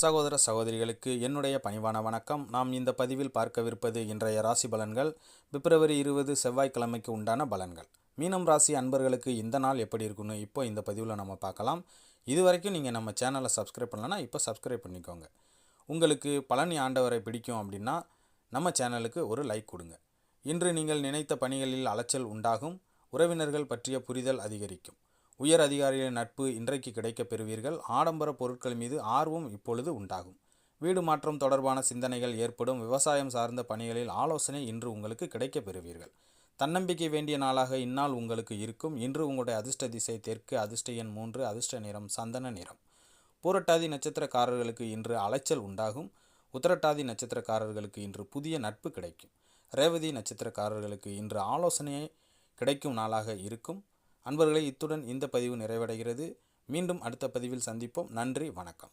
சகோதர சகோதரிகளுக்கு என்னுடைய பணிவான வணக்கம். நாம் இந்த பதிவில் பார்க்கவிருப்பது இன்றைய ராசி பலன்கள். பிப்ரவரி இருபது செவ்வாய்க்கிழமைக்கு உண்டான பலன்கள். மீனம் ராசி அன்பர்களுக்கு இந்த நாள் எப்படி இருக்குன்னு இப்போ இந்த பதிவில் நம்ம பார்க்கலாம். இது வரைக்கும் நீங்கள் நம்ம சேனலை சப்ஸ்கிரைப் பண்ணலன்னா இப்போ சப்ஸ்கிரைப் பண்ணிக்கோங்க. உங்களுக்கு பழனி ஆண்டவரை பிடிக்கும் அப்படின்னா நம்ம சேனலுக்கு ஒரு லைக் கொடுங்க. இன்று நீங்கள் நினைத்த பணிகளில் அலைச்சல் உண்டாகும். உறவினர்கள் பற்றிய புரிதல் அதிகரிக்கும். உயர் அதிகாரிகளின் நட்பு இன்றைக்கு கிடைக்கப் பெறுவீர்கள். ஆடம்பர பொருட்கள் மீது ஆர்வம் இப்பொழுது உண்டாகும். வீடு மாற்றம் தொடர்பான சிந்தனைகள் ஏற்படும். விவசாயம் சார்ந்த பணிகளில் ஆலோசனை இன்று உங்களுக்கு கிடைக்கப் பெறுவீர்கள். தன்னம்பிக்கை வேண்டிய நாளாக இந்நாள் உங்களுக்கு இருக்கும். இன்று உங்களுடைய அதிர்ஷ்ட திசை தெற்கு அதிர்ஷ்ட எண் மூன்று அதிர்ஷ்ட நிறம் சந்தன நிறம். பூரட்டாதி நட்சத்திரக்காரர்களுக்கு இன்று அலைச்சல் உண்டாகும். உத்தரட்டாதி நட்சத்திரக்காரர்களுக்கு இன்று புதிய நட்பு கிடைக்கும். ரேவதி நட்சத்திரக்காரர்களுக்கு இன்று ஆலோசனையை கிடைக்கும் நாளாக இருக்கும். அன்பர்களை இத்துடன் இந்த பதிவு நிறைவடைகிறது. மீண்டும் அடுத்த பதிவில் சந்திப்போம். நன்றி வணக்கம்.